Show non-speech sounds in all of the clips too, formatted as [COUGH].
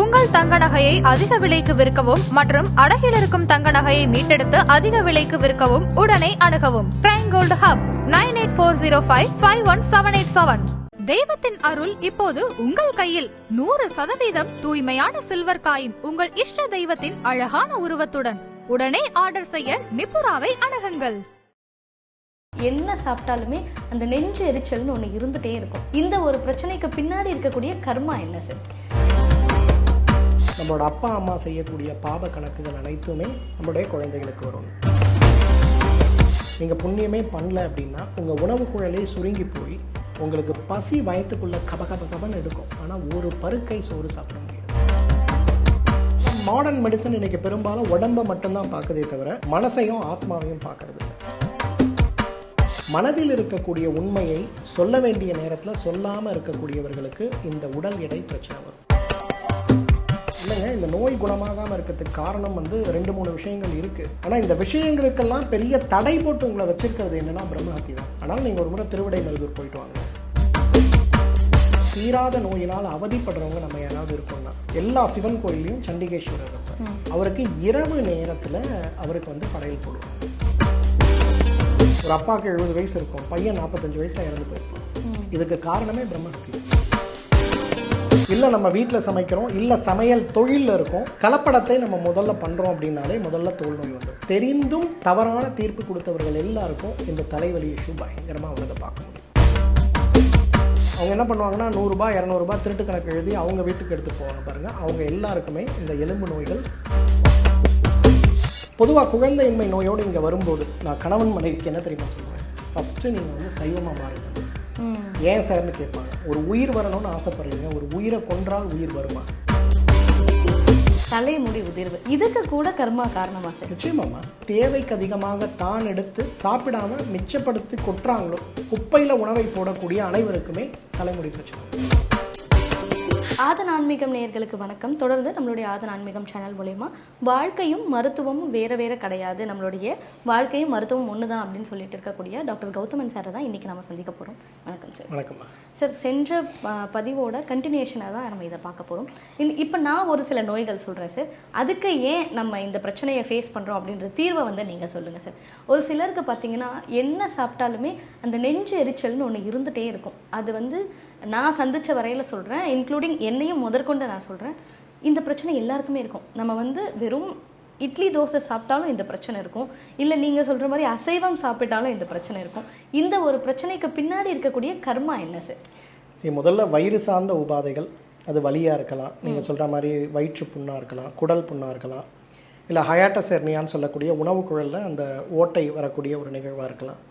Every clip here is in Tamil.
உங்கள் தங்க நகையை அதிக விலைக்கு விற்கவும் மற்றும் அடகில் இருக்கும் தங்க நகையை மீட்டெடுத்து அதிக விலைக்கு விற்கவும் உடனே அணுகவும். Prime Gold Hub nine eight four zero five five one seven eight seven தெய்வத்தின் அருள் இப்போது உங்கள் கையில். நூறு சதவீதம் தூய்மையான சில்வர் காயின் உங்கள் இஷ்ட தெய்வத்தின் அழகான உருவத்துடன். உடனே ஆர்டர் செய்ய நிபுராவை அணுகுங்கள். என்ன சாப்பிட்டாலுமே அந்த நெஞ்சு எரிச்சல்னு ஒன்று இருந்துட்டே இருக்கும். இந்த ஒரு பிரச்சனைக்கு பின்னாடி இருக்கக்கூடிய கர்மா என்ன சார் நம்மளோட அப்பா அம்மா செய்யக்கூடிய பாவ கணக்குகள் அனைத்துமே நம்மளுடைய குழந்தைகளுக்கு வரும். நீங்கள் புண்ணியமே பண்ணல அப்படின்னா உங்கள் உணவு குழலே சுருங்கி போய் உங்களுக்கு பசி வயத்துக்குள்ள கப கப கபன்னு எடுக்கும். ஆனால் ஒரு பருக்கை சோறு சாப்பிட முடியாது. மாடர்ன் மெடிசன் இன்னைக்கு பெரும்பாலும் உடம்பை மட்டும்தான் பார்க்குதே தவிர மனசையும் ஆத்மாவையும் பார்க்கறது மனதில் இருக்கக்கூடிய உண்மையை சொல்ல வேண்டிய நேரத்தில் சொல்லாமல் இருக்கக்கூடியவர்களுக்கு இந்த உடல் எடை பிரச்சனை வரும். இல்லைங்க இந்த நோய் குணமாகாமல் இருக்கிறதுக்கு காரணம் வந்து ரெண்டு மூணு விஷயங்கள் இருக்குது ஆனால் இந்த விஷயங்களுக்கெல்லாம் பெரிய தடை போட்டு உங்களை வச்சிருக்கிறது என்னன்னா பிரம்மஹத்தி தான். ஆனால் நீங்கள் ஒரு முறை திருவிடை மருதூர் போயிட்டு வாங்க. தீராத நோயினால் அவதிப்படுறவங்க நம்ம யாராவது இருக்கோம்னா எல்லா சிவன் கோயிலையும் சண்டிகேஸ்வரர் இருப்பார். அவருக்கு இரவு நேரத்தில் அவருக்கு வந்து படையல் போடுவாங்க. ஒரு அப்பாவுக்கு எழுபது வயசு இருக்கும் பையன் நாற்பத்தஞ்சு வயசுல இறந்து போயிருப்பான். இதுக்கு காரணமே பிரம்மஹத்தி. இல்லை நம்ம வீட்டில் சமைக்கிறோம் இல்லை சமையல் தொழிலில் இருக்கோம் கலப்படத்தை நம்ம முதல்ல பண்ணுறோம் அப்படின்னாலே முதல்ல தோல் நோய் வந்துடும் தெரிந்தும் தவறான தீர்ப்பு கொடுத்தவர்கள் எல்லாருக்கும் இந்த தலைவலி இஷ்யூ பயங்கரமாக அவங்களை பார்க்க முடியும் அவங்க என்ன பண்ணுவாங்கன்னா நூறுரூபா இரநூறுபா திருட்டு கணக்கு எழுதி அவங்க வீட்டுக்கு எடுத்துட்டு போவாங்க பாருங்கள் அவங்க எல்லாருக்குமே இந்த எலும்பு நோய்கள் பொதுவாக குழந்தையின்மை நோயோடு இங்கே வரும்போது நான் கணவன் மனைவிக்கு என்ன தெரியுமா சொல்லுவேன்? ஃபஸ்ட்டு நீங்கள் வந்து சைவமாக மாறுங்க ஏன் சார்னு கேட்பாங்க. ஒரு உயிர் வரணும்னு ஆசைப்படுறீங்க. ஒரு உயிரை கொன்றால் உயிர் வருமா? தலைமுடி உதிர்வு. இதுக்கு கூட கர்மா காரணமா சார். நிச்சயமாம்மா. தேவைக்கு அதிகமாக தான் எடுத்து சாப்பிடாம மிச்சப்படுத்தி கொட்டுறாங்களோ குப்பையில் உணவை போடக்கூடிய அனைவருக்குமே தலைமுடி பிரச்சனை. ஆதன் ஆன்மீகம் நேயர்களுக்கு வணக்கம். தொடர்ந்து நம்மளுடைய ஆதன் ஆன்மீகம் சேனல் மூலயமா வாழ்க்கையும் மருத்துவமும் வேற வேற கிடையாது. நம்மளுடைய வாழ்க்கையும் மருத்துவம் ஒன்று தான் அப்படின்னு சொல்லிட்டு இருக்கக்கூடிய டாக்டர் கௌதமன் சாரை தான் இன்னைக்கு நம்ம சந்திக்க போகிறோம் வணக்கம் சார் வணக்கம்மா. சார் சென்ற பதிவோட கண்டினியூஷனாக தான் நம்ம இதை பார்க்க போகிறோம் இப்போ நான் ஒரு சில நோய்கள் சொல்கிறேன் சார் அதுக்கு ஏன் நம்ம இந்த பிரச்சனையை ஃபேஸ் பண்ணுறோம் அப்படின்ற தீர்வை வந்து நீங்கள் சொல்லுங்கள் சார் ஒரு சிலருக்கு பார்த்தீங்கன்னா என்ன சாப்பிட்டாலுமே அந்த நெஞ்சு எரிச்சல்னு ஒன்று இருந்துகிட்டே இருக்கும். அது வந்து நான் சந்திச்ச வரையில் சொல்கிறேன் இன்க்ளூடிங் என்னையும் முதற்கொண்டு நான் சொல்கிறேன் இந்த பிரச்சனை எல்லாருக்குமே இருக்கும். நம்ம வந்து வெறும் இட்லி தோசை சாப்பிட்டாலும் இந்த பிரச்சனை இருக்கும். இல்லை நீங்கள் சொல்கிற மாதிரி அசைவம் சாப்பிட்டாலும் இந்த பிரச்சனை இருக்கும். இந்த ஒரு பிரச்சனைக்கு பின்னாடி இருக்கக்கூடிய கர்மா என்ன சார்? சரி முதல்ல வயிறு சார்ந்த உபாதைகள் அது வலியாக இருக்கலாம். நீங்கள் சொல்கிற மாதிரி வயிற்று புண்ணாக இருக்கலாம் குடல் புண்ணாக இருக்கலாம் இல்லை ஹயாட்டஸ் எர்னியான்னு சொல்லக்கூடிய உணவு குழலில் அந்த ஓட்டை வரக்கூடிய ஒரு நிகழ்வாக இருக்கலாம்.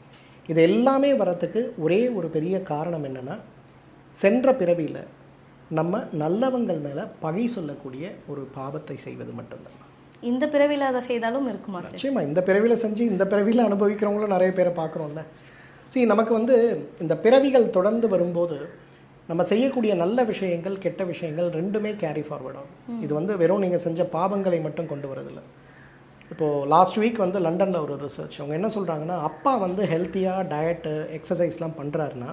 இது எல்லாமே வரத்துக்கு ஒரே ஒரு பெரிய காரணம் என்னென்னா சென்ற பிறவியில் நம்ம நல்லவங்கள் மேலே பழி சொல்லக்கூடிய ஒரு பாவத்தை செய்வது மட்டும்தான். இந்த பிறவியில் அதை செய்தாலும் இருக்குமா சார்? நிச்சயமா இந்த பிறவியில் செஞ்சு இந்த பிறவியில் அனுபவிக்கிறவங்களும் நிறைய பேரை பார்க்குறோம்ல. See நமக்கு வந்து இந்த பிறவிகள் தொடர்ந்து வரும்போது நம்ம செய்யக்கூடிய நல்ல விஷயங்கள் கெட்ட விஷயங்கள் ரெண்டுமே கேரி ஃபார்வர்ட் ஆகும். இது வந்து வெறும் நீங்கள் செஞ்ச பாவங்களை மட்டும் கொண்டு வரதில்லை. இப்போது லாஸ்ட் வீக் வந்து லண்டனில் ஒரு ரிசர்ச் அவங்க என்ன சொல்கிறாங்கன்னா அப்பா வந்து ஹெல்த்தியாக டயட்டு எக்ஸசைஸ்லாம் பண்ணுறாருன்னா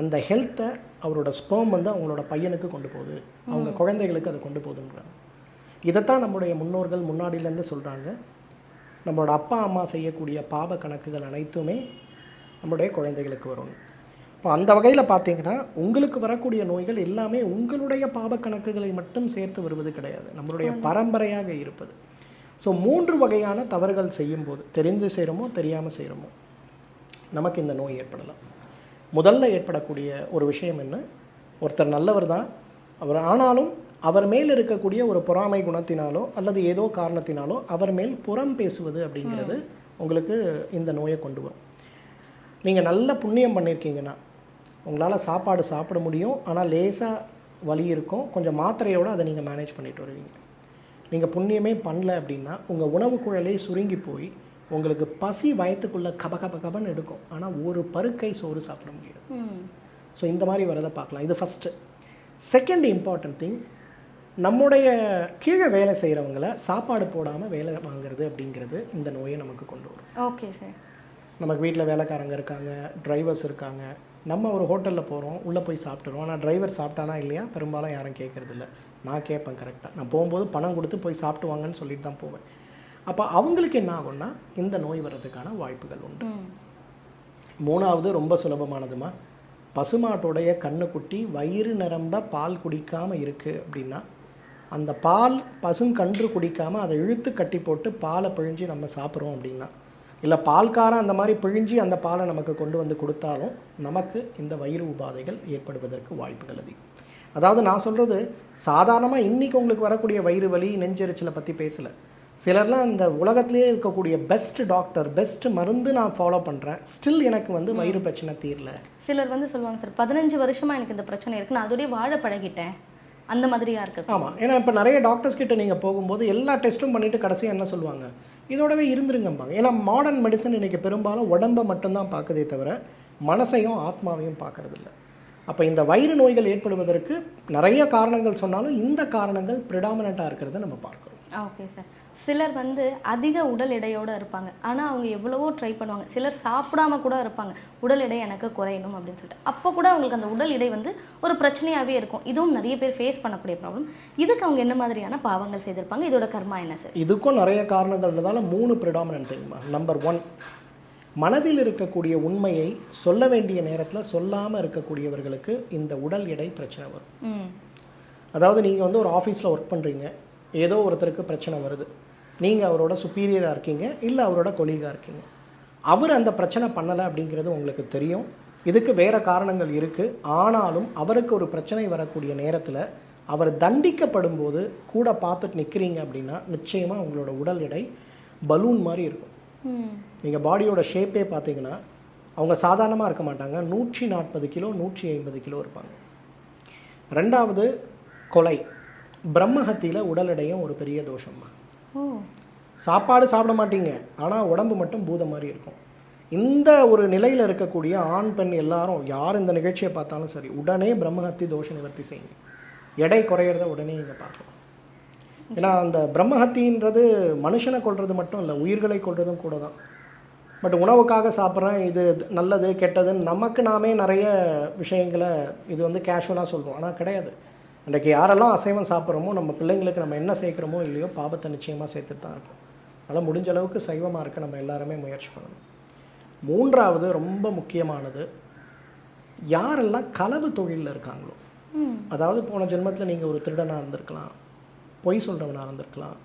அந்த ஹெல்த்தை அவரோட ஸ்பெர்ம் வந்து அவங்களோட பையனுக்கு கொண்டு போகுது. அவங்க குழந்தைகளுக்கு அதை கொண்டு போகுதுன்றாங்க. இதைத்தான் நம்முடைய முன்னோர்கள் முன்னாடியிலேருந்து சொல்கிறாங்க நம்மளோட அப்பா அம்மா செய்யக்கூடிய பாவ கணக்குகள் அனைத்துமே நம்மளுடைய குழந்தைகளுக்கு வரும். இப்போ அந்த வகையில் பார்த்தீங்கன்னா உங்களுக்கு வரக்கூடிய நோய்கள் எல்லாமே உங்களுடைய பாவ கணக்குகளை மட்டும் சேர்த்து வருவது கிடையாது. நம்மளுடைய பரம்பரையாக இருப்பது. ஸோ மூன்று வகையான தவறுகள் செய்யும்போது தெரிந்து செய்கிறோமோ தெரியாமல் செய்கிறோமோ நமக்கு இந்த நோய் ஏற்படலாம். முதல்ல ஏற்படக்கூடிய ஒரு விஷயம் என்ன? ஒருத்தர் நல்லவர் தான். அவர் ஆனாலும் அவர் மேல் இருக்கக்கூடிய ஒரு பொறாமை குணத்தினாலோ அல்லது ஏதோ காரணத்தினாலோ அவர் மேல் புறம் பேசுவது அப்படிங்கிறது உங்களுக்கு இந்த நோயை கொண்டு வரும். நீங்கள் நல்ல புண்ணியம் பண்ணியிருக்கீங்கன்னா உங்களால் சாப்பாடு சாப்பிட முடியும். ஆனால் லேசாக வலி இருக்கும். கொஞ்சம் மாத்திரையோடு அதை நீங்கள் மேனேஜ் பண்ணிட்டு வருவீங்க. நீங்கள் புண்ணியமே பண்ணல அப்படின்னா உங்கள் உணவு குழலே சுருங்கி போய் உங்களுக்கு பசி வயத்துக்குள்ளே கப கப கபன்னு எடுக்கும். ஆனால் ஒரு பருக்கை சோறு சாப்பிட முடியாது. ஸோ இந்த மாதிரி வரதை பார்க்கலாம். இது ஃபஸ்ட்டு செகண்ட் இம்பார்ட்டன்ட் திங் நம்முடைய கீழே வேலை செய்கிறவங்கள சாப்பாடு போடாமல் வேலை வாங்குறது அப்படிங்கிறது இந்த நோயை நமக்கு கொண்டு வரும். ஓகே சார் நமக்கு வீட்டில் வேலைக்காரங்க இருக்காங்க டிரைவர்ஸ் இருக்காங்க. நம்ம ஒரு ஹோட்டலில் போகிறோம் உள்ளே போய் சாப்பிட்டுறோம். ஆனால் டிரைவர் சாப்பிட்டானா இல்லையா? பெரும்பாலும் யாரும் கேட்குறதில்ல நான் கேட்பேன் கரெக்டாக நான் போகும்போது பணம் கொடுத்து போய் சாப்பிட்டு வாங்கன்னு சொல்லிட்டு தான் போவேன். அப்போ அவங்களுக்கு என்ன ஆகும்னா இந்த நோய் வர்றதுக்கான வாய்ப்புகள் உண்டு. மூணாவது ரொம்ப சுலபமானதுமா பசுமாட்டோடைய கண்ணுக்குட்டி வயிறு நிரம்ப பால் குடிக்காமல் இருக்குது அப்படின்னா அந்த பால் பசுங்கன்று குடிக்காமல் அதை இழுத்து கட்டி போட்டு பாலை பிழிஞ்சு நம்ம சாப்பிட்றோம் அப்படின்னா இல்லை பால்காரன் அந்த மாதிரி பிழிஞ்சு அந்த பாலை நமக்கு கொண்டு வந்து கொடுத்தாலும் நமக்கு இந்த வயிறு உபாதைகள் ஏற்படுவதற்கு வாய்ப்புகள் அதிகம். அதாவது நான் சொல்கிறது சாதாரணமாக இன்றைக்கி உங்களுக்கு வரக்கூடிய வயிறு வலி நெஞ்செரிச்சலை பற்றி பேசலை. சிலர்லாம் இந்த உலகத்திலேயே இருக்கக்கூடிய பெஸ்ட் டாக்டர் பெஸ்ட் மருந்து நான் ஃபாலோ பண்ணுறேன் ஸ்டில் எனக்கு வந்து வயிறு பிரச்சனை தீரல. சிலர் வந்து சொல்லுவாங்க சார் பதினஞ்சு வருஷமா எனக்கு இந்த பிரச்சனை இருக்கு. நான் அதோடய வாழ பழகிட்டேன். அந்த மாதிரியா இருக்கு. ஆமாம் ஏன்னா இப்போ நிறைய டாக்டர்ஸ் கிட்ட நீங்கள் போகும்போது எல்லா டெஸ்ட்டும் பண்ணிவிட்டு கடைசியாக என்ன சொல்லுவாங்க? இதோடவே இருந்துருங்கம்பாங்க. ஏன்னா மாடர்ன் மெடிசன் இன்றைக்கி பெரும்பாலும் உடம்பை மட்டும்தான் பார்க்குதே தவிர மனசையும் ஆத்மாவையும் பார்க்கறதில்ல அப்போ இந்த வயிறு நோய்கள் ஏற்படுவதற்கு நிறைய காரணங்கள் சொன்னாலும் இந்த காரணங்கள் ப்ரிடாமினண்ட்டாக இருக்கிறத நம்ம பார்க்குறோம். ஓகே சார் சிலர் வந்து அதிக உடல் எடையோட இருப்பாங்க. ஆனால் அவங்க எவ்வளவோ ட்ரை பண்ணுவாங்க. சிலர் சாப்பிடாம கூட இருப்பாங்க. உடல் எடை எனக்கு குறையணும் அப்படின்னு சொல்லிட்டு. அப்போ கூட அவங்களுக்கு அந்த உடல் எடை வந்து ஒரு பிரச்சனையாகவே இருக்கும். இதுவும் நிறைய பேர் ஃபேஸ் பண்ணக்கூடிய ப்ராப்ளம் இதுக்கு அவங்க என்ன மாதிரியான பாவங்கள் செய்திருப்பாங்க? இதோட கர்மா என்ன சார் இதுக்கும் நிறைய காரணங்கள் இருந்ததால மூணு ப்ரிடாமினன்ட் தெரியுமா? நம்பர் ஒன் மனதில் இருக்கக்கூடிய உண்மையை சொல்ல வேண்டிய நேரத்தில் சொல்லாமல் இருக்கக்கூடியவர்களுக்கு இந்த உடல் எடை பிரச்சனை வரும். ம். அதாவது நீங்கள் வந்து ஒரு ஆஃபீஸில் ஒர்க் பண்ணுறீங்க ஏதோ ஒருத்தருக்கு பிரச்சனை வருது. நீங்கள் அவரோட சுப்பீரியராக இருக்கீங்க இல்லை அவரோட கொலீகாக இருக்கீங்க. அவர் அந்த பிரச்சனை பண்ணலை அப்படிங்கிறது உங்களுக்கு தெரியும். இதுக்கு வேறு காரணங்கள் இருக்குது ஆனாலும் அவருக்கு ஒரு பிரச்சனை வரக்கூடிய நேரத்தில் அவர் தண்டிக்கப்படும் போது கூட பார்த்துட்டு நிற்கிறீங்க அப்படின்னா நிச்சயமாக உங்களோட உடல் எடை பலூன் மாதிரி இருக்கும். நீங்கள் பாடியோட ஷேப்பே பார்த்தீங்கன்னா அவங்க சாதாரணமாக இருக்க மாட்டாங்க. நூற்றி நாற்பது கிலோ நூற்றி ஐம்பது கிலோ இருப்பாங்க. ரெண்டாவது கொலை. பிரம்மஹத்தியில் உடல் எடையும் ஒரு பெரிய தோஷம்மா சாப்பாடு சாப்பிட மாட்டீங்க. ஆனால் உடம்பு மட்டும் பூதம் மாதிரி இருக்கும். இந்த ஒரு நிலையில் இருக்கக்கூடிய ஆண் பெண் எல்லாரும் யார் இந்த நிகழ்ச்சியை பார்த்தாலும் சரி உடனே பிரம்மஹத்தி தோஷ நிவர்த்தி செய்யுங்க. எடை குறையிறத உடனே நீங்கள் பார்க்கலாம். ஏன்னா அந்த பிரம்மஹத்தின்றது மனுஷனை கொல்றது மட்டும் இல்லை உயிர்களை கொல்றதும் கூட தான். பட் உணவுக்காக சாப்பிட்றேன் இது நல்லது கெட்டதுன்னு நமக்கு நாமே நிறைய விஷயங்களை இது வந்து கேஷுவலாக சொல்கிறோம் ஆனால் கிடையாது. இன்றைக்கு யாரெல்லாம் அசைவம் சாப்பிட்றோமோ நம்ம பிள்ளைங்களுக்கு நம்ம என்ன சேர்க்குறோமோ இல்லையோ பாபத்தை நிச்சயமாக சேர்த்துட்டு தான் இருக்கோம். அதனால் முடிஞ்ச அளவுக்கு சைவமாக இருக்க நம்ம எல்லாருமே முயற்சி பண்ணணும். மூன்றாவது ரொம்ப முக்கியமானது யாரெல்லாம் களவு தொழிலில் இருக்காங்களோ அதாவது போன ஜென்மத்தில் நீங்கள் ஒரு திருடனாக இருந்திருக்கலாம் பொய் சொல்கிறவனாக இருந்திருக்கலாம்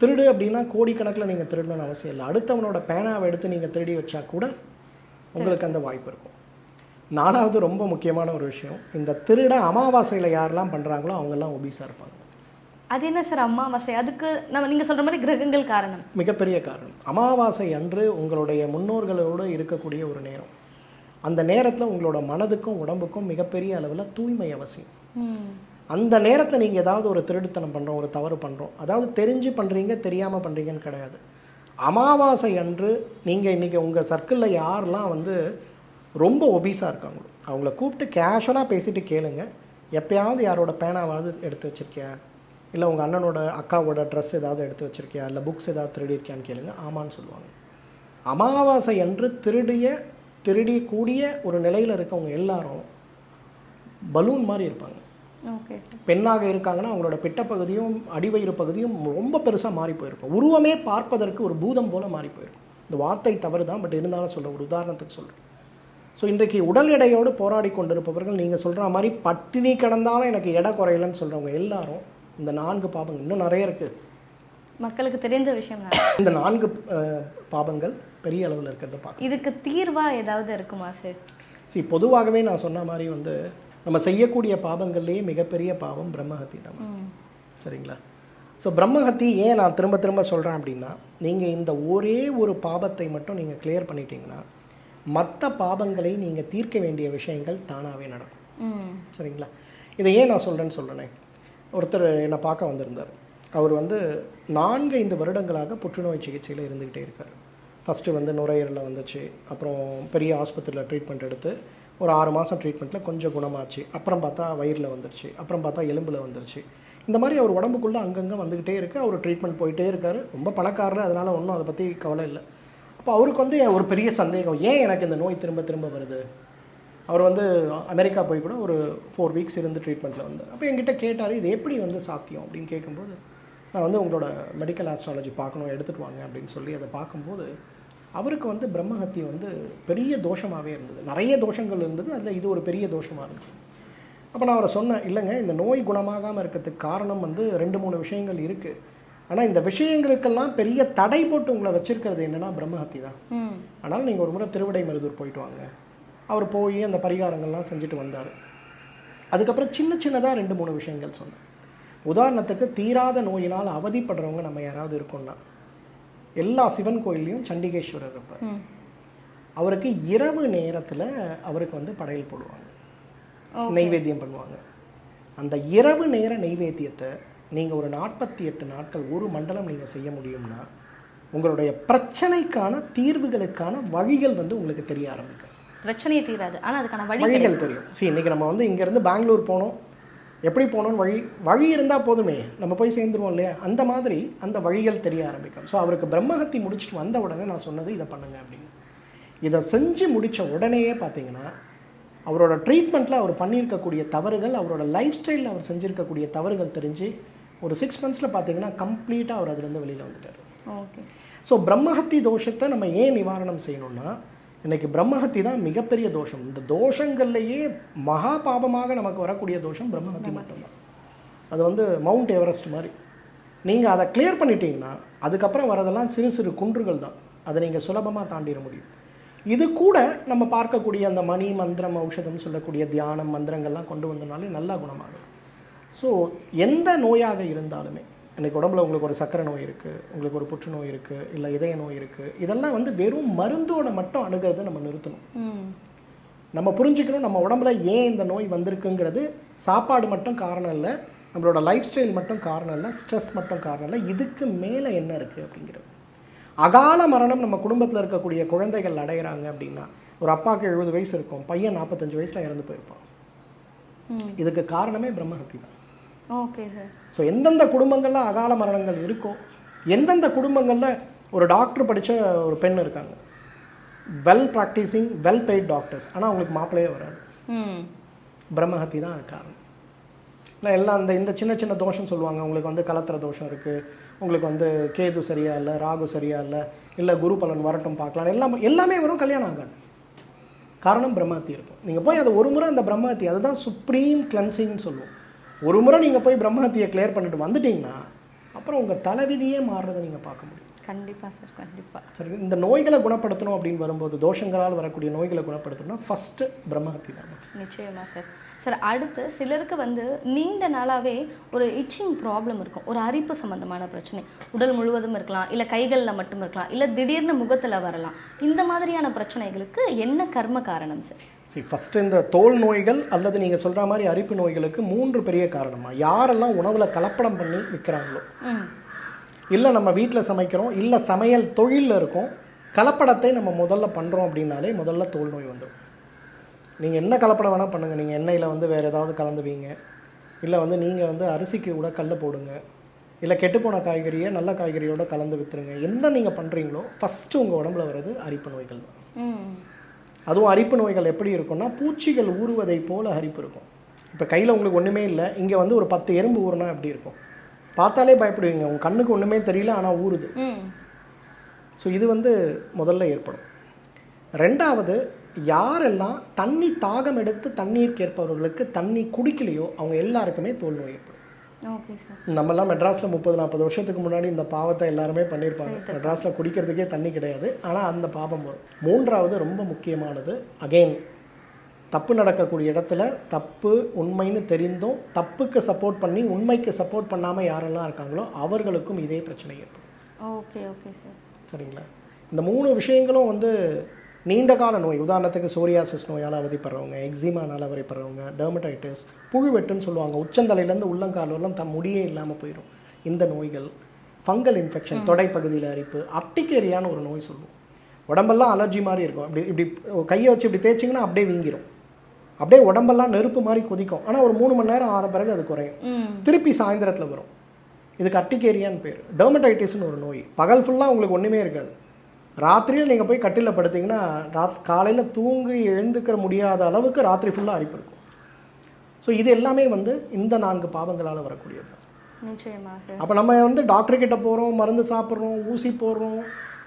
திருடு அப்படின்னா கோடிக்கணக்கில் நீங்கள் திருடணும்னு அவசியம் இல்லை. அடுத்தவனோட பேனாவை எடுத்து நீங்கள் திருடி வச்சா கூட உங்களுக்கு அந்த வாய்ப்பு இருக்கும். நாலாவது ரொம்ப முக்கியமான ஒரு விஷயம் இந்த திருட அமாவாசையில் யாரெல்லாம் பண்ணுறாங்களோ அவங்கெல்லாம் ஒபீஸாக இருப்பாங்க. அது என்ன சார் அமாவாசை? அதுக்கு நம்ம நீங்க சொல்ற மாதிரி கிரகங்கள் காரணம். மிகப்பெரிய காரணம். அமாவாசை அன்று உங்களுடைய முன்னோர்களோடு இருக்கக்கூடிய ஒரு நேரம். அந்த நேரத்தில் உங்களோட மனதுக்கும் உடம்புக்கும் மிகப்பெரிய அளவில் தூய்மை அவசியம். அந்த நேரத்தில் நீங்கள் ஏதாவது ஒரு திருடுத்தனம் பண்ணுறோம் ஒரு தவறு பண்ணுறோம் அதாவது தெரிஞ்சு பண்ணுறீங்க தெரியாமல் பண்ணுறீங்கன்னு கிடையாது. அமாவாசை அன்று நீங்கள் இன்றைக்கி உங்கள் சர்க்கிளில் யாரெல்லாம் வந்து ரொம்ப ஒபீஸாக இருக்காங்களோ. அவங்கள கூப்பிட்டு கேஷுவலாக பேசிட்டு கேளுங்க. எப்பயாவது யாரோட பேனாவது எடுத்து வச்சிருக்கியா? இல்லை உங்கள் அண்ணனோட அக்காவோட ட்ரெஸ் ஏதாவது எடுத்து வச்சிருக்கியா? இல்லை புக்ஸ் ஏதாவது திருடியிருக்கியான்னு கேளுங்க. ஆமான்னு சொல்லுவாங்க. அமாவாசை அன்று திருடிய திருடியக்கூடிய ஒரு நிலையில் இருக்கவங்க எல்லாரும் பலூன் மாதிரி இருப்பாங்க. ஓகே பெண்ணாக இருக்காங்கன்னா அவங்களோட பிட்டப்பகுதியும் அடிவயிறு பகுதியும் ரொம்ப பெருசாக மாறி போயிருக்கும். உருவமே பார்ப்பதற்கு ஒரு பூதம் போல மாறி போயிருக்கும். இந்த வார்த்தை தவறு தான் பட் இருந்தாலும் சொல்ல ஒரு உதாரணத்துக்கு சொல்கிறேன் ஸோ இன்றைக்கு உடல் எடையோடு போராடி கொண்டிருப்பவர்கள் நீங்கள் சொல்கிற மாதிரி பட்டினி கிடந்தாலும் எனக்கு எடை குறையலன்னு சொல்கிறவங்க எல்லாரும் இந்த நான்கு பாபங்கள் இன்னும் நிறைய இருக்குது மக்களுக்கு தெரிஞ்ச விஷயம் [COUGHS] இந்த நான்கு பாபங்கள் பெரிய அளவில் இருக்கிறத பார்க்க இதுக்கு தீர்வா ஏதாவது இருக்குமா சார்? சரி பொதுவாகவே நான் சொன்ன மாதிரி வந்து நம்ம செய்யக்கூடிய பாபங்கள்லேயே மிகப்பெரிய பாவம் பிரம்மஹத்தி தான். சரிங்களா? ஸோ பிரம்மஹத்தி ஏன் நான் திரும்ப திரும்ப சொல்கிறேன் அப்படின்னா நீங்கள் இந்த ஒரே ஒரு பாபத்தை மட்டும் நீங்கள் கிளியர் பண்ணிட்டீங்கன்னா மற்ற பாபங்களை நீங்கள் தீர்க்க வேண்டிய விஷயங்கள் தானாகவே நடக்கும். சரிங்களா? இதை ஏன் நான் சொல்கிறேன்னு சொல்கிறேனே ஒருத்தர் என்னை பார்க்க வந்திருந்தார். அவர் வந்து நான்கு ஐந்து வருடங்களாக புற்றுநோய் சிகிச்சையில் இருந்துக்கிட்டே இருக்கார். ஃபஸ்ட்டு வந்து நுரையீரலில் வந்துச்சு. அப்புறம் பெரிய ஆஸ்பத்திரியில் ட்ரீட்மெண்ட் எடுத்து ஒரு ஆறு மாதம் ட்ரீட்மெண்ட்டில் கொஞ்சம் குணமாச்சு. அப்புறம் பார்த்தா வயிறில் வந்துருச்சு. அப்புறம் பார்த்தா எலும்பில் வந்துருச்சு. இந்த மாதிரி அவர் உடம்புக்குள்ளே அங்கங்கே வந்துக்கிட்டே இருக்குது அவர் ட்ரீட்மெண்ட் போயிட்டே இருக்கார். ரொம்ப பணக்காரர். அதனால் ஒன்றும் அதை பற்றி கவலை இல்லை. அப்போ அவருக்கு வந்து ஒரு பெரிய சந்தேகம் ஏன் எனக்கு இந்த நோய் திரும்ப திரும்ப வருது? அவர் வந்து அமெரிக்கா போய் கூட ஒரு ஃபோர் வீக்ஸ் இருந்து ட்ரீட்மெண்ட்டில் வந்தார். அப்போ என்கிட்ட கேட்டார் இது எப்படி வந்து சாத்தியம்? அப்படின்னு கேட்கும்போது நான் வந்து உங்களோட மெடிக்கல் ஆஸ்ட்ராலஜி பார்க்கணும் எடுத்துகிட்டு வாங்க அப்படின்னு சொல்லி அதை பார்க்கும்போது அவருக்கு வந்து பிரம்மஹத்தி வந்து பெரிய தோஷமாகவே இருந்தது. நிறைய தோஷங்கள் இருந்தது. அதில் இது ஒரு பெரிய தோஷமாக இருந்தது. அப்போ நான் அவரை சொன்னேன் இல்லைங்க இந்த நோய் குணமாகாமல் இருக்கிறதுக்கு காரணம் வந்து ரெண்டு மூணு விஷயங்கள் இருக்குது ஆனால் இந்த விஷயங்களுக்கெல்லாம் பெரிய தடை போட்டு உங்களை வச்சிருக்கிறது என்னன்னா பிரம்மஹத்தி தான். ஆனால் நீங்கள் ஒரு முறை திருவிடை மருதூர் போயிட்டு வாங்க. அவர் போய் அந்த பரிகாரங்கள்லாம் செஞ்சுட்டு வந்தார். அதுக்கப்புறம் சின்ன சின்னதாக ரெண்டு மூணு விஷயங்கள் சொன்னேன். உதாரணத்துக்கு தீராத நோயினால் அவதிப்படுறவங்க நம்ம யாராவது இருக்கோம்னா எல்லா சிவன் கோயில்லையும் சண்டிகேஸ்வரர் இருப்பார். அவருக்கு இரவு நேரத்தில் அவருக்கு வந்து படையல் போடுவாங்க. நெய்வேத்தியம் பண்ணுவாங்க. அந்த இரவு நேர நெய்வேத்தியத்தை நீங்கள் ஒரு நாற்பத்தி எட்டு நாட்கள் ஒரு மண்டலம் நீங்கள் செய்ய முடியும்னா உங்களுடைய பிரச்சனைக்கான தீர்வுகளுக்கான வழிகள் வந்து உங்களுக்கு தெரிய ஆரம்பிக்கும். பிரச்சனையே தீராது. ஆனா அதுக்கான வழி வழிகள் தெரியும். சரி இன்னைக்கு நம்ம வந்து இங்கேருந்து பெங்களூர் போனோம். எப்படி போகணும்னு வழி வழி இருந்தால் போதுமே. நம்ம போய் சேர்ந்துருவோம் இல்லையா? அந்த மாதிரி அந்த வழிகள் தெரிய ஆரம்பிக்கும். ஸோ அவருக்கு பிரம்மஹத்தி முடிச்சுட்டு வந்த உடனே நான் சொன்னது இதை பண்ணுங்க அப்படின்னு. இதை செஞ்சு முடித்த உடனேயே பார்த்தீங்கன்னா அவரோட ட்ரீட்மெண்ட்டில் அவர் பண்ணியிருக்கக்கூடிய தவறுகள் அவரோட லைஃப் ஸ்டைலில் அவர் செஞ்சுருக்கக்கூடிய தவறுகள் தெரிஞ்சு ஒரு சிக்ஸ் மந்த்ஸில் பார்த்தீங்கன்னா கம்ப்ளீட்டாக அவர் அதுலேருந்து வெளியில் வந்துட்டார். ஓகே. ஸோ பிரம்மஹத்தி தோஷத்தை நம்ம ஏன் நிவாரணம் செய்யணும்னா இன்னைக்கு பிரம்மஹத்தி தான் மிகப்பெரிய தோஷம். இந்த தோஷங்கள்லேயே மகா பாபமாக நமக்கு வரக்கூடிய தோஷம் பிரம்மஹத்தி மட்டும்தான். அது வந்து மவுண்ட் எவரெஸ்ட் மாதிரி. நீங்கள் அதை கிளியர் பண்ணிட்டீங்கன்னா அதுக்கப்புறம் வரதெல்லாம் சிறு சிறு குன்றுகள் தான். அதை நீங்கள் சுலபமாக தாண்டிட முடியும். இது கூட நம்ம பார்க்கக்கூடிய அந்த மணி மந்திரம் ஔஷதம் சொல்லக்கூடிய தியானம் மந்திரங்கள்லாம் கொண்டு வந்தனாலே நல்லா குணமாகும். ஸோ எந்த நோயாக இருந்தாலுமே இன்னைக்கு உடம்புல உங்களுக்கு ஒரு சக்கரை நோய் இருக்குது உங்களுக்கு ஒரு புற்றுநோய் இருக்குது இல்லை இதய நோய் இருக்குது இதெல்லாம் வந்து வெறும் மருந்தோட மட்டும் அணுகிறத நம்ம நிறுத்தணும். நம்ம புரிஞ்சுக்கணும் நம்ம உடம்புல ஏன் இந்த நோய் வந்திருக்குங்கிறது சாப்பாடு மட்டும் காரணம் இல்லை நம்மளோட லைஃப் ஸ்டைல் மட்டும் காரணம் இல்லை ஸ்ட்ரெஸ் மட்டும் காரணம் இல்லை இதுக்கு மேலே என்ன இருக்குது அப்படிங்கிறது. அகால மரணம் நம்ம குடும்பத்தில் இருக்கக்கூடிய குழந்தைகள் அடையிறாங்க அப்படின்னா ஒரு அப்பாவுக்கு எழுபது வயசு இருக்கும் பையன் நாற்பத்தஞ்சு வயசில் இறந்து போயிருப்பான். இதுக்கு காரணமே பிரம்மஹத்தி தான் ஓகே சார் ஸோ எந்தெந்த குடும்பங்களில் அகால மரணங்கள் இருக்கோ எந்தெந்த குடும்பங்களில் ஒரு டாக்டர் படித்த ஒரு பெண் இருக்காங்க. Well practising well paid doctors ஆனால் அவங்களுக்கு மாப்பிள்ளையே வராது. ம். பிரம்மஹத்தி தான் காரணம். இல்லை எல்லாம் அந்த இந்த சின்ன சின்ன தோஷம் சொல்லுவாங்க. உங்களுக்கு வந்து கலத்திர தோஷம் இருக்குது உங்களுக்கு வந்து கேது சரியா இல்லை ராகு சரியா இல்லை இல்லை குரு பலன் வரட்டும் பார்க்கலாம். எல்லாம் எல்லாமே வரும் கல்யாணம் ஆகாது. காரணம் பிரம்மஹத்தி இருக்கும். நீங்கள் போய் அதை ஒரு முறை அந்த பிரம்மஹத்தி அதுதான் சுப்ரீம் கிளன்சிங்னு சொல்லுவோம். ஒரு முறை நீங்கள் போய் பிரம்மஹத்தியை கிளியர் பண்ணிட்டு வந்துட்டீங்கன்னா அப்புறம் உங்கள் தலைவிதியே மாறுறதை நீங்கள் பார்க்க முடியும். கண்டிப்பா சார் கண்டிப்பா. சரி இந்த நோய்களை குணப்படுத்தணும் அப்படின்னு வரும்போது தோஷங்களால் வரக்கூடிய நோய்களை குணப்படுத்தணும்னா ஃபஸ்ட்டு பிரம்மஹத்தி தான். நிச்சயமா சார் சார் அடுத்து சிலருக்கு வந்து நீண்ட நாளாவே ஒரு இச்சிங் ப்ராப்ளம் இருக்கும். ஒரு அரிப்பு சம்பந்தமான பிரச்சனை. உடல் முழுவதும் இருக்கலாம் இல்லை கைகளில் மட்டும் இருக்கலாம் இல்லை திடீர்னு முகத்தில் வரலாம். இந்த மாதிரியான பிரச்சனைகளுக்கு என்ன கர்ம காரணம் சார் சரி ஃபஸ்ட்டு இந்த தோல் நோய்கள் அல்லது நீங்கள் சொல்கிற மாதிரி அரிப்பு நோய்களுக்கு மூன்று பெரிய காரணமாக யாரெல்லாம் உணவில் கலப்படம் பண்ணி விற்கிறாங்களோ இல்லை நம்ம வீட்டில் சமைக்கிறோம் இல்லை சமையல் தொழிலில் இருக்கோம் கலப்படத்தை நம்ம முதல்ல பண்ணுறோம் அப்படின்னாலே முதல்ல தோல் நோய் வந்துடும் நீங்கள் என்ன கலப்படம் வேணால் பண்ணுங்கள் நீங்கள் எண்ணெயில் வந்து வேறு ஏதாவது கலந்துவீங்க. இல்லை வந்து நீங்கள் வந்து அரிசிக்கு கூட கல்ல போடுங்க. இல்லை கெட்டுப்போன காய்கறியை நல்ல காய்கறியோட கலந்து விற்றுருங்க என்ன நீங்கள் பண்ணுறீங்களோ ஃபஸ்ட்டு உங்கள் உடம்புல வர்றது அரிப்பு நோய்கள் தான். அதுவும் அரிப்பு நோய்கள் எப்படி இருக்கும்னா பூச்சிகள் ஊறுவதை போல அரிப்பு இருக்கும். இப்போ கையில் உங்களுக்கு ஒன்றுமே இல்லை இங்கே வந்து ஒரு பத்து எறும்பு ஊறுனா எப்படி இருக்கும்? பார்த்தாலே பயப்படுவீங்க உங்கள் கண்ணுக்கு ஒன்றுமே தெரியல ஆனால் ஊறுது. ஸோ இது வந்து முதல்ல ஏற்படும். ரெண்டாவது யாரெல்லாம் தண்ணி தாகம் எடுத்து தண்ணீர் கேட்பவர்களுக்கு தண்ணி குடிக்கலையோ அவங்க எல்லாருக்குமே தோல் நோய் ஏற்படும். நம்மலாம் மெட்ராஸில் முப்பது நாற்பது வருஷத்துக்கு முன்னாடி இந்த பாவத்தை எல்லாருமே பண்ணியிருப்பாங்க. மெட்ராஸில் குடிக்கிறதுக்கே தண்ணி கிடையாது. ஆனால் அந்த பாவம் வரும். மூன்றாவது ரொம்ப முக்கியமானது அகெயின் தப்பு நடக்கக்கூடிய இடத்துல தப்பு உண்மைன்னு தெரிந்தும் தப்புக்கு சப்போர்ட் பண்ணி உண்மைக்கு சப்போர்ட் பண்ணாமல் யாரெல்லாம் இருக்காங்களோ அவர்களுக்கும் இதே பிரச்சனை ஏற்படும். ஓகே ஓகே சார் சரிங்களா? இந்த மூணு விஷயங்களும் வந்து நீண்ட கால நோய் உதாரணத்துக்கு சோரியாசிஸ் நோயால் அவதிப்படுறவங்க எக்ஸிமானால் அவதிப்படுறவங்க டெர்மடைட்டிஸ் புழுவெட்டுன்னு சொல்லுவாங்க. உச்சந்தலையிலேருந்து உள்ளங்கால் வரலாம் தம் முடியே இல்லாமல் போயிடும் இந்த நோய்கள் ஃபங்கல் இன்ஃபெக்ஷன் தொடைப்பகுதியில் அரிப்பு அர்டிகேரியான்னு ஒரு நோய் சொல்லுவோம். உடம்பெல்லாம் அலர்ஜி மாதிரி இருக்கும். இப்படி இப்படி கையை வச்சு இப்படி தேய்ச்சிங்கன்னா அப்படியே வீங்கிரும். அப்படியே உடம்பெல்லாம் நெருப்பு மாதிரி கொதிக்கும். ஆனால் ஒரு மூணு மணி நேரம் ஆன பிறகு அது குறையும். திருப்பி சாயந்தரத்தில் வரும். இதுக்கு அர்டிகேரியான்னு பேர். டெர்மடைட்டிஸ்னு ஒரு நோய். பகல் ஃபுல்லாக உங்களுக்கு ஒன்றுமே இருக்காது. ராத்திரியில் நீங்கள் போய் கட்டிலில் படுத்தீங்கன்னா ராத் காலையில் தூங்கி எழுந்துக்கிற முடியாத அளவுக்கு ராத்திரி ஃபுல்லாக அரிப்பு இருக்கும். ஸோ இது எல்லாமே வந்து இந்த நான்கு பாவங்களால் வரக்கூடியது. அப்போ நம்ம வந்து டாக்டர் கிட்ட போகிறோம் மருந்து சாப்பிட்றோம் ஊசி போடுறோம்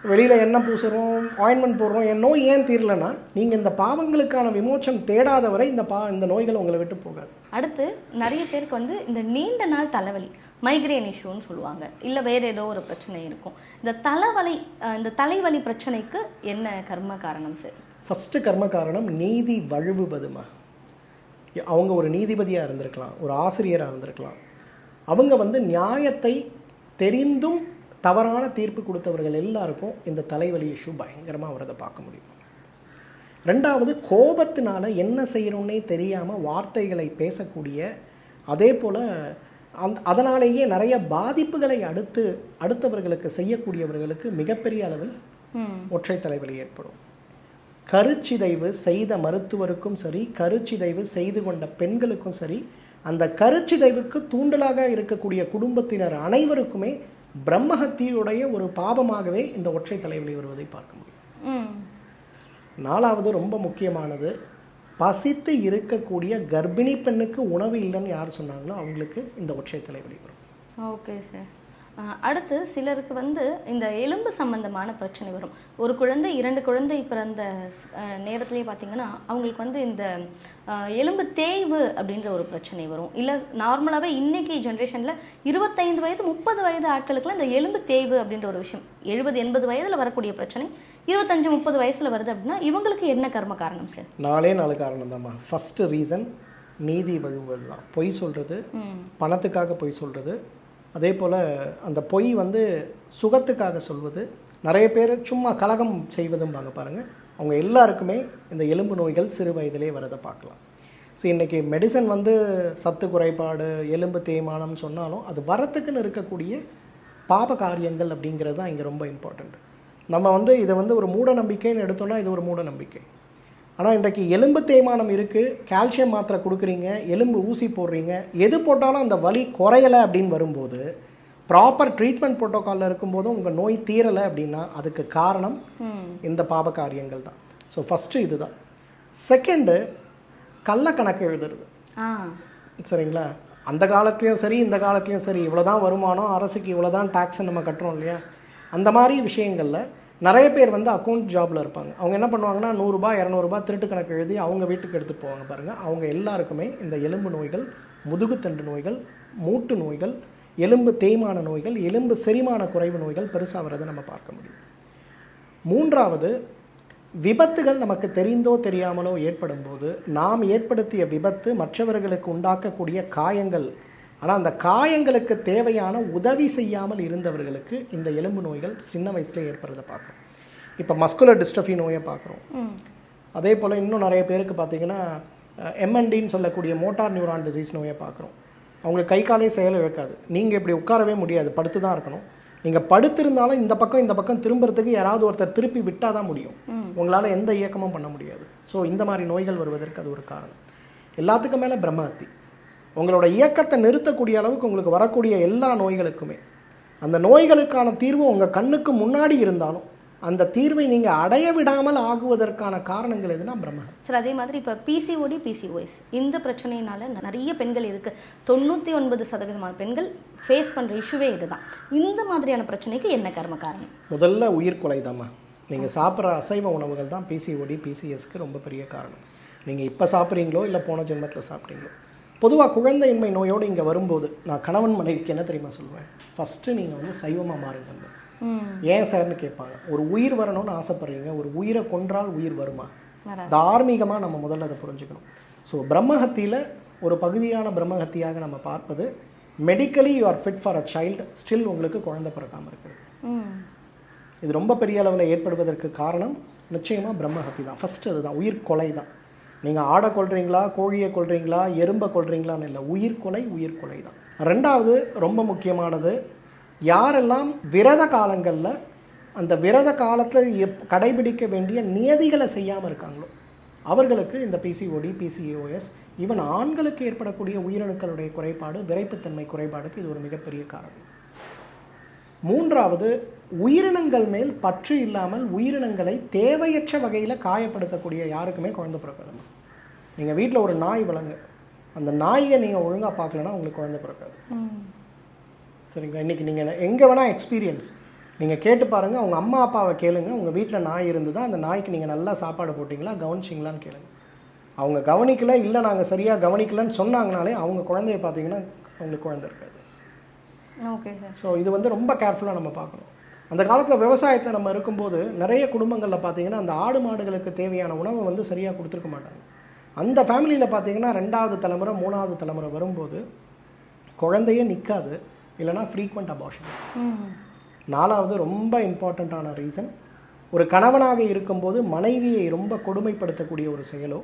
வெளியில் எண்ணெய் பூசுகிறோம் ஆயின்மெண்ட் போடுறோம் என் நோய் ஏன் தீரலைன்னா நீங்கள் இந்த பாவங்களுக்கான விமோச்சம் தேடாத வரை இந்த பா இந்த நோய்கள் உங்களை விட்டு போகாது. அடுத்து நிறைய பேருக்கு வந்து இந்த நீண்ட நாள் தலைவலி மைக்ரேன் இஷ்யூன்னு சொல்லுவாங்க. இல்லை வேற ஏதோ ஒரு பிரச்சனை இருக்கும். இந்த தலைவலி இந்த தலைவலி பிரச்சனைக்கு என்ன கர்ம காரணம் சார் ஃபஸ்ட்டு கர்ம காரணம் நீதி வழுவுவதுமா? அவங்க ஒரு நீதிபதியாக இருந்திருக்கலாம் ஒரு ஆசிரியராக இருந்திருக்கலாம். அவங்க வந்து நியாயத்தை தெரிந்தும் தவறான தீர்ப்பு கொடுத்தவர்கள் எல்லாருக்கும் இந்த தலைவலி இஷ்யூ பயங்கரமாக வரதை பார்க்க முடியும். ரெண்டாவது கோபத்தினால என்ன செய்யணும்னே தெரியாமல் வார்த்தைகளை பேசக்கூடிய அதே போல் அந் அதனாலேயே நிறைய பாதிப்புகளை அடுத்து அடுத்தவர்களுக்கு செய்யக்கூடியவர்களுக்கு மிகப்பெரிய அளவில் ஒற்றை தலைவலி ஏற்படும். கருச்சிதைவு செய்த மருத்துவருக்கும் சரி கருச்சிதைவு செய்து கொண்ட பெண்களுக்கும் சரி அந்த கருச்சிதைவுக்கு தூண்டலாக இருக்கக்கூடிய குடும்பத்தினர் அனைவருக்குமே பிரம்மஹத்தியுடைய ஒரு பாவமாகவே இந்த ஒற்றை தலைவலி வருவதை பார்க்க முடியும். நாலாவது ரொம்ப முக்கியமானது பசித்து இருக்கக்கூடிய கர்ப்பிணி பெண்ணுக்கு உணவு இல்லைன்னு யார் சொன்னாங்களோ அவங்களுக்கு இந்த ஒற்றை தலைவலி வரும். Okay sir. அடுத்து சிலருக்கு வந்து இந்த எலும்பு சம்பந்தமான பிரச்சனை வரும். ஒரு குழந்தை இரண்டு குழந்தை பிறந்த நேரத்திலேயே பார்த்தீங்கன்னா அவங்களுக்கு வந்து இந்த எலும்பு தேய்வு அப்படின்ற ஒரு பிரச்சனை வரும். இல்லை நார்மலாகவே இன்னைக்கு ஜென்ரேஷனில் இருபத்தைந்து வயது முப்பது வயது ஆட்களுக்குலாம் இந்த எலும்பு தேய்வு அப்படின்ற ஒரு விஷயம் எழுபது எண்பது வயதில் வரக்கூடிய பிரச்சனை இருபத்தஞ்சு முப்பது வயசில் வருது அப்படின்னா இவங்களுக்கு என்ன கர்ம காரணம் சார் நாலே நாலு காரணம் தான்மா. ஃபஸ்ட்டு ரீசன் நீதி வழுவுவது தான். பொய் சொல்கிறது பணத்துக்காக பொய் சொல்கிறது அதே போல் அந்த பொய் வந்து சுகத்துக்காக சொல்வது. நிறைய பேர் சும்மா கலகம் செய்வதும் பார்க்க பாருங்கள் அவங்க எல்லாருக்குமே இந்த எலும்பு நோய்கள் சிறு வயதிலே வரதை பார்க்கலாம். ஸோ இன்றைக்கி மெடிசன் வந்து சத்து குறைபாடு எலும்பு தேய்மானம் சொன்னாலும் அது வரத்துக்குன்னு இருக்கக்கூடிய பாப காரியங்கள் அப்படிங்கிறது தான் இங்கே ரொம்ப இம்பார்ட்டண்ட் நம்ம வந்து இதை வந்து ஒரு மூட நம்பிக்கைன்னு எடுத்தோம்னா இது ஒரு மூட நம்பிக்கை. ஆனால் இன்றைக்கு எலும்பு தேய்மானம் இருக்குது கால்சியம் மாத்திரை கொடுக்குறீங்க எலும்பு ஊசி போடுறீங்க எது போட்டாலும் அந்த வலி குறையலை அப்படின்னு வரும்போது ப்ராப்பர் ட்ரீட்மெண்ட் ப்ரோட்டோக்காலில் இருக்கும்போதும் உங்கள் நோய் தீரலை அப்படின்னா அதுக்கு காரணம் இந்த பாப காரியங்கள் தான். ஸோ ஃபஸ்ட்டு இதுதான். செகண்டு கள்ள கணக்கு எழுதுறது. சரிங்களா? அந்த காலத்துலேயும் சரி இந்த காலத்துலேயும் சரி இவ்வளோ தான் வருமானம் அரசுக்கு இவ்வளோ தான் டேக்ஸ் நம்ம கட்டுறோம் இல்லையா? அந்த மாதிரி விஷயங்களில் நிறைய பேர் வந்து அக்கௌண்ட் ஜாபில் இருப்பாங்க. அவங்க என்ன பண்ணுவாங்கன்னா நூறுரூபா இரநூறுபா திருட்டு கணக்கு எழுதி அவங்க வீட்டுக்கு எடுத்துகிட்டு போவாங்க பாருங்கள் அவங்க எல்லாருக்குமே இந்த எலும்பு நோய்கள் முதுகுத்தண்டு நோய்கள் மூட்டு நோய்கள் எலும்பு தேய்மான நோய்கள் எலும்பு செரிமான குறைவு நோய்கள் பெருசாக வரதை நம்ம பார்க்க முடியும். மூன்றாவது விபத்துகள் நமக்கு தெரிந்தோ தெரியாமலோ ஏற்படும் போது நாம் ஏற்படுத்திய விபத்து மற்றவர்களுக்கு உண்டாக்கக்கூடிய காயங்கள் ஆனால் அந்த காயங்களுக்கு தேவையான உதவி செய்யாமல் இருந்தவர்களுக்கு இந்த எலும்பு நோய்கள் சின்ன வயசுல ஏற்படுறதை பார்க்குறோம். இப்போ மஸ்குலர் டிஸ்ட்ரஃபி நோயை பார்க்குறோம். அதே போல் இன்னும் நிறைய பேருக்கு பார்த்தீங்கன்னா எம்என்டின்னு சொல்லக்கூடிய மோட்டார் நியூரான் டிசீஸ் நோயை பார்க்குறோம். அவங்களுக்கு கை காலே செயல் இழக்காது. நீங்கள் இப்படி உட்காரவே முடியாது. படுத்து தான் இருக்கணும். நீங்கள் படுத்திருந்தாலும் இந்த பக்கம் இந்த பக்கம் திரும்புறதுக்கு யாராவது ஒருத்தர் திருப்பி விட்டால் தான் முடியும். உங்களால் எந்த இயக்கமும் பண்ண முடியாது. ஸோ இந்த மாதிரி நோய்கள் வருவதற்கு அது ஒரு காரணம். எல்லாத்துக்கும் மேலே பிரம்மஹத்தி உங்களோட இயக்கத்தை நிறுத்தக்கூடிய அளவுக்கு உங்களுக்கு வரக்கூடிய எல்லா நோய்களுக்குமே. அந்த நோய்களுக்கான தீர்வு உங்கள் கண்ணுக்கு முன்னாடி இருந்தாலும் அந்த தீர்வை நீங்கள் அடைய விடாமல் ஆகுவதற்கான காரணங்கள் எதுனா பிரம்மஹத்தி சார் அதே மாதிரி இப்போ பிசிஓடி பிசிஓஎஸ் இந்த பிரச்சனையினால நிறைய பெண்கள் இதுக்கு தொண்ணூற்றி ஒன்பது சதவீதமான பெண்கள் ஃபேஸ் பண்ணுற இஷ்யூவே இதுதான். இந்த மாதிரியான பிரச்சனைக்கு என்ன கர்ம காரணம்? முதல்ல உயிர்கொலை தாம்மா நீங்கள் சாப்பிட்ற அசைவ உணவுகள் தான் பிசிஓடி பிசிஎஸ்க்கு ரொம்ப பெரிய காரணம். நீங்கள் இப்போ சாப்பிட்றீங்களோ இல்லை போன ஜென்மத்தில் சாப்பிட்றீங்களோ பொதுவாக குழந்தையின்மை நோயோடு இங்கே வரும்போது நான் கணவன் மனைவிக்கு என்ன தெரியுமா சொல்லுவேன்? ஃபஸ்ட்டு நீங்கள் வந்து சைவமாக மாறுங்க ஏன் சார்னு கேட்பாங்க. ஒரு உயிர் வரணும்னு ஆசைப்படுறீங்க ஒரு உயிரை கொன்றால் உயிர் வருமா. தார்மீகமாக நம்ம முதல்ல அதை புரிஞ்சுக்கணும். ஸோ பிரம்மஹத்தியில் ஒரு பகுதியான பிரம்மஹத்தியாக நம்ம பார்ப்பது medically you are fit for a child still உங்களுக்கு குழந்தை பிறக்காமல் இருக்குது. இது ரொம்ப பெரிய அளவில் ஏற்படுவதற்கு காரணம் நிச்சயமாக பிரம்மஹத்தி தான் ஃபஸ்ட்டு அதுதான் உயிர் கொலை தான் நீங்கள் ஆடை கொள்கிறீங்களா கோழியை கொள்கிறீங்களா எறும்பை கொள்கிறீங்களான்னு இல்லை. உயிர் கொலை உயிர் கொலை தான். ரெண்டாவது ரொம்ப முக்கியமானது யாரெல்லாம் விரத காலங்களில் அந்த விரத காலத்தில் எப் கடைபிடிக்க வேண்டிய நியதிகளை செய்யாமல் இருக்காங்களோ அவர்களுக்கு இந்த பிசிஓடி பிசிஓஎஸ் ஈவன் ஆண்களுக்கு ஏற்படக்கூடிய உயிரணுக்களுடைய குறைபாடு விரைப்புத்தன்மை குறைபாடுக்கு இது ஒரு மிகப்பெரிய காரணம். மூன்றாவது உயிரினங்கள் மேல் பற்று இல்லாமல் உயிரினங்களை தேவையற்ற வகையில் காயப்படுத்தக்கூடிய யாருக்குமே குழந்தை பிறக்காதுமா நீங்கள் வீட்டில் ஒரு நாய் வளங்க. அந்த நாயை நீங்கள் ஒழுங்காக பார்க்கலன்னா உங்களுக்கு குழந்தை பிறக்காது. சரிங்களா? இன்றைக்கி நீங்கள் எங்கே வேணால் எக்ஸ்பீரியன்ஸ் நீங்கள் கேட்டு பாருங்கள் அவங்க அம்மா அப்பாவை கேளுங்க. உங்கள் வீட்டில் நாய் இருந்ததா அந்த நாய்க்கு நீங்கள் நல்லா சாப்பாடு போட்டிங்களா கவனிச்சிங்களான்னு கேளுங்க. அவங்க கவனிக்கல இல்லை நாங்கள் சரியாக கவனிக்கலன்னு சொன்னாங்கனாலே அவங்க குழந்தைய பார்த்தீங்கன்னா அவங்களுக்கு குழந்தை இருக்காது. ஓகே ஸோ இது வந்து ரொம்ப கேர்ஃபுல்லாக நம்ம பார்க்கணும். அந்த காலத்தில் விவசாயத்தில் நம்ம இருக்கும்போது நிறைய குடும்பங்களில் பார்த்தீங்கன்னா அந்த ஆடு மாடுகளுக்கு தேவையான உணவை வந்து சரியாக கொடுத்துருக்க மாட்டாங்க. அந்த ஃபேமிலியில் பார்த்தீங்கன்னா ரெண்டாவது தலைமுறை மூணாவது தலைமுறை வரும்போது குழந்தையே நிற்காது இல்லைனா ஃப்ரீக்வெண்ட் அபார்ஷன் நாலாவது ரொம்ப இம்பார்ட்டண்ட்டான ரீசன் ஒரு கணவனாக இருக்கும்போது மனைவியை ரொம்ப கொடுமைப்படுத்தக்கூடிய ஒரு செயலோ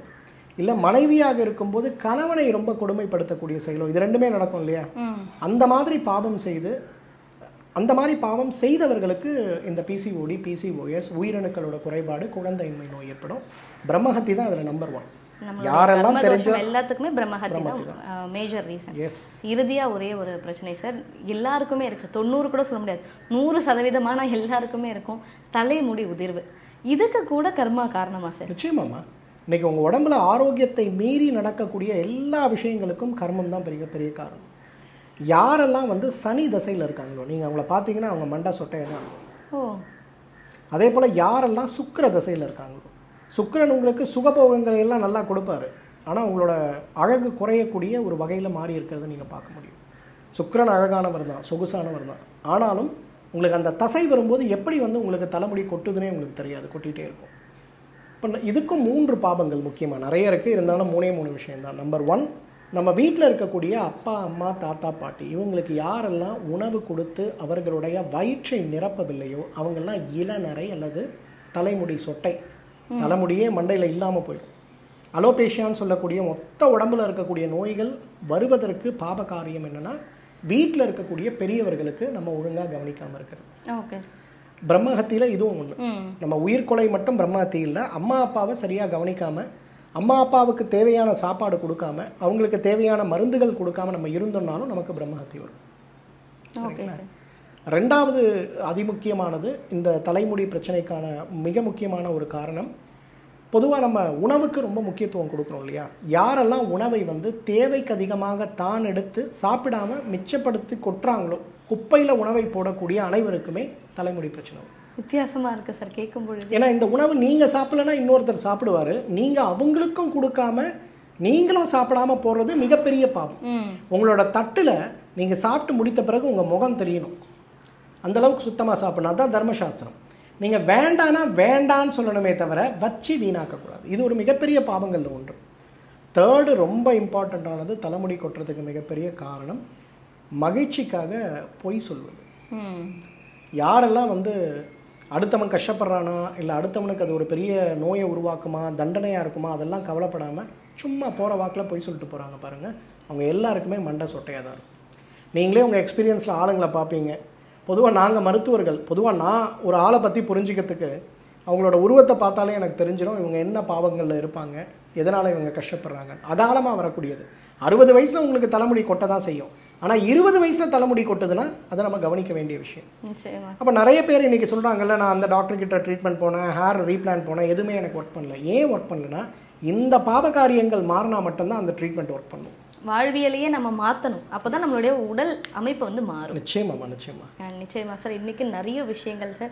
இல்லை மனைவியாக இருக்கும்போது கணவனை ரொம்ப கொடுமைப்படுத்தக்கூடிய செயலோ இது ரெண்டுமே நடக்கும் இல்லையா? அந்த மாதிரி பாவம் செய்து அந்த மாதிரி பாவம் செய்தவர்களுக்கு இந்த பிசிஓடி பிசிஓஎஸ் உயிரணுக்களோட குறைபாடு குழந்தையின்மை நோய் ஏற்படும். பிரம்மஹத்தி தான் அதில் நம்பர் ஒன் யாரெல்லாம் தெரிஞ்சோ எல்லாத்துக்குமே பிரம்மஹத்தி தான் மேஜர் ரீசன் எஸ் இறுதியா ஒரே ஒரு பிரச்சனை சார் எல்லாருக்குமே இருக்கு. தொண்ணூறு கூட சொல்ல முடியாது. நூறு சதவீதமான எல்லாருக்குமே இருக்கும். தலைமுடி உதிர்வு. இதுக்கு கூட கர்மா காரணமா சார் நிச்சயமாம்மா. இன்னைக்கு உங்கள் உடம்புல ஆரோக்கியத்தை மீறி நடக்கக்கூடிய எல்லா விஷயங்களுக்கும் கர்மம் தான் பெரிய பெரிய காரணம். யாரெல்லாம் வந்து சனி தசையில் இருக்காங்களோ நீங்கள் அவங்கள பார்த்தீங்கன்னா அவங்க மண்டை சொட்டையை தான் அதே போல் யாரெல்லாம் சுக்கிர தசையில் இருக்காங்களோ சுக்கிரன் உங்களுக்கு சுகபோகங்கள் எல்லாம் நல்லா கொடுப்பாரு. ஆனால் உங்களோட அழகு குறையக்கூடிய ஒரு வகையில் மாறி இருக்கிறத நீங்கள் பார்க்க முடியும். சுக்கிரன் அழகானவர் தான் சொகுசானவர் தான். ஆனாலும் உங்களுக்கு அந்த தசை வரும்போது எப்படி வந்து உங்களுக்கு தலைமுடி கொட்டுதுன்னே உங்களுக்கு தெரியாது கொட்டிகிட்டே இருக்கும். இப்போ இதுக்கும் மூன்று பாபங்கள் முக்கியமாக நிறைய இருக்குது இருந்தாலும் மூணே மூணு விஷயம்தான். நம்பர் ஒன் நம்ம வீட்டில் இருக்கக்கூடிய அப்பா அம்மா தாத்தா பாட்டி இவங்களுக்கு யாரெல்லாம் உணவு கொடுத்து அவர்களுடைய வயிற்றை நிரப்பவில்லையோ அவங்கெல்லாம் இளநரை அல்லது தலைமுடி சொட்டை. தலைமுடியே மண்டையில் இல்லாமல் போயிடும். அலோபேஷியான்னு சொல்லக்கூடிய மொத்த உடம்புல இருக்கக்கூடிய நோய்கள் வருவதற்கு பாப காரியம் என்னன்னா வீட்டில் இருக்கக்கூடிய பெரியவர்களுக்கு நம்ம ஒழுங்காக கவனிக்காமல் இருக்கிறது. ஓகே. பிரம்மஹத்தியில் இதுவும் ஒன்று நம்ம உயிர்கொலை மட்டும் பிரம்மஹத்தி இல்லை அம்மா அப்பாவை சரியாக கவனிக்காம அம்மா அப்பாவுக்கு தேவையான சாப்பாடு கொடுக்காம அவங்களுக்கு தேவையான மருந்துகள் கொடுக்காம நம்ம இருந்தோம்னாலும் நமக்கு பிரம்மஹத்தி வரும். Okay sir. ரெண்டாவது அதிமுக்கியமானது இந்த தலைமுடி பிரச்சனைக்கான மிக முக்கியமான ஒரு காரணம் பொதுவாக நம்ம உணவுக்கு ரொம்ப முக்கியத்துவம் கொடுக்குறோம் இல்லையா? யாரெல்லாம் உணவை வந்து தேவைக்கு அதிகமாக தான் எடுத்து சாப்பிடாம மிச்சப்படுத்தி கொட்டுறாங்களோ குப்பையில் உணவை போடக்கூடிய அனைவருக்குமே தலைமுடி பிரச்சனை. வரும் வித்தியாசமா இருக்கு சார் கேட்கும் பொழுது ஏன்னா இந்த உணவு நீங்கள் சாப்பிடலன்னா இன்னொருத்தர் சாப்பிடுவாரு. நீங்கள் அவங்களுக்கும் கொடுக்காம நீங்களும் சாப்பிடாம போகிறது மிகப்பெரிய பாவம். உங்களோட தட்டில் நீங்கள் சாப்பிட்டு முடித்த பிறகு உங்கள் முகம் தெரியணும். அந்த அளவுக்கு சுத்தமாக சாப்பிடணும். அதான் தர்மசாஸ்திரம். நீங்கள் வேண்டானா வேண்டான்னு சொல்லணுமே தவிர வச்சு வீணாக்கக்கூடாது. இது ஒரு மிகப்பெரிய பாவங்கள்ல ஒன்று. தேர்டு ரொம்ப இம்பார்ட்டண்ட்டானது தலைமுடி கொட்டுறதுக்கு மிகப்பெரிய காரணம் மகிழ்ச்சிக்காக பொய் சொல்வது. யாரெல்லாம் வந்து அடுத்தவன் கஷ்டப்படுறானா இல்லை அடுத்தவனுக்கு அது ஒரு பெரிய நோயை உருவாக்குமா தண்டனையாக இருக்குமா அதெல்லாம் கவலைப்படாமல் சும்மா போகிற வாக்கில் போய் சொல்லிட்டு போகிறாங்க பாருங்கள் அவங்க எல்லாருக்குமே மண்டை சொட்டையாக தான் இருக்கும். நீங்களே உங்கள் எக்ஸ்பீரியன்ஸில் ஆளுங்களை பார்ப்பீங்க பொதுவாக நாங்கள் மருத்துவர்கள் பொதுவாக நான் ஒரு ஆளை பற்றி புரிஞ்சுக்கிறதுக்கு அவங்களோட உருவத்தை பார்த்தாலே எனக்கு தெரிஞ்சிடும் இவங்க என்ன பாவங்களில் இருப்பாங்க எதனால் இவங்க கஷ்டப்படுறாங்க அகாலமாக வரக்கூடியது. அறுபது வயசில் உங்களுக்கு தலைமுடி கொட்ட தான் செய்யும். ஆனால் இருபது வயசில் தலைமுடி கொட்டுதுன்னா அதை நம்ம கவனிக்க வேண்டிய விஷயம். அப்போ நிறைய பேர் இன்றைக்கி சொல்கிறாங்கல்ல நான் அந்த டாக்டர் கிட்ட ட்ரீட்மெண்ட் போனேன் ஹேர் ரீப்ளான் போனேன் எதுவுமே எனக்கு ஒர்க் பண்ணல. ஏன் ஒர்க் பண்ணலனா இந்த பாபகாரியங்கள் மாறினா மட்டும்தான் அந்த ட்ரீட்மெண்ட் ஒர்க் பண்ணும். வாழ்வியலையே நம்ம மாற்றணும் அப்போ தான் நம்மளுடைய உடல் அமைப்பு வந்து மாறும். நிச்சயமாம்மா நிச்சயமா. அஹ் நிச்சயமா. சார் இன்னைக்கு நிறைய விஷயங்கள் சார்.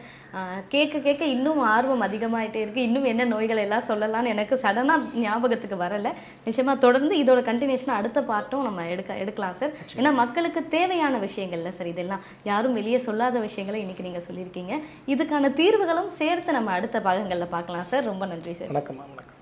கேட்க கேட்க இன்னும் ஆர்வம் அதிகமாயிட்டே இருக்கு. இன்னும் என்ன நோய்கள் எல்லாம் சொல்லலாம்னு எனக்கு சடனாக ஞாபகத்துக்கு வரல. நிச்சயமா தொடர்ந்து இதோட கண்டினியூஷன் அடுத்த பார்ட்டும் நம்ம எடுக்க எடுக்கலாம் சார். ஏன்னா மக்களுக்கு தேவையான விஷயங்கள்ல சார் இதெல்லாம் யாரும் வெளியே சொல்லாத விஷயங்களை இன்னைக்கு நீங்க சொல்லியிருக்கீங்க. இதுக்கான தீர்வுகளும் சேர்த்து நம்ம அடுத்த பாகங்களில் பார்க்கலாம் சார். ரொம்ப நன்றி சார். வணக்கம்மா வணக்கம்.